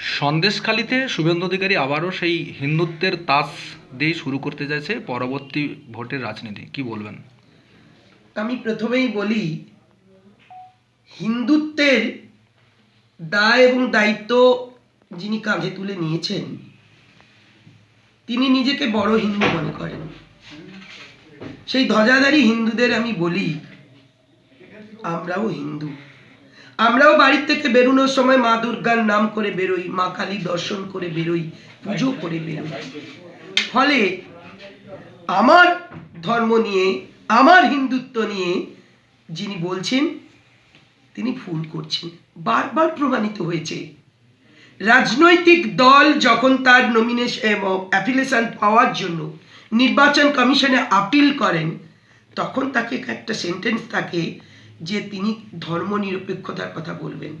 সন্দেশখালিতে শুভেন্দু অধিকারী আবারও সেই হিন্দুত্বের তাস দিয়ে শুরু করতে চাইছে পরবর্তী ভোটের রাজনীতি। কি বলবেন? আমি প্রথমেই বলি, হিন্দুত্বের দায় এবং দায়িত্ব যিনি কাঁধে তুলে নিয়েছেন, তিনি নিজেকে বড় হিন্দু মনে করেন। সেই ধ্বজাধারী হিন্দুদের আমি বলি, আমরাও হিন্দু। আমরাও বাড়ির থেকে বেরোনোর সময় মা দুর্গার নাম করে বেরোই, মা কালী দর্শন করে বেরোই, পুজো করে বেরোই। ফলে আমার ধর্ম নিয়ে, আমার হিন্দুত্ব নিয়ে যিনি বলছেন, তিনি ভুল করছেন, বারবার প্রমাণিত হয়েছে। রাজনৈতিক দল যখন তার নমিনেশন এবং অ্যাপিলেশন পাওয়ার জন্য নির্বাচন কমিশনে আপিল করেন, তখন তাকে একটা সেন্টেন্স থাকে যে তিনি ধর্মনিরপেক্ষতার কথা বলবেন।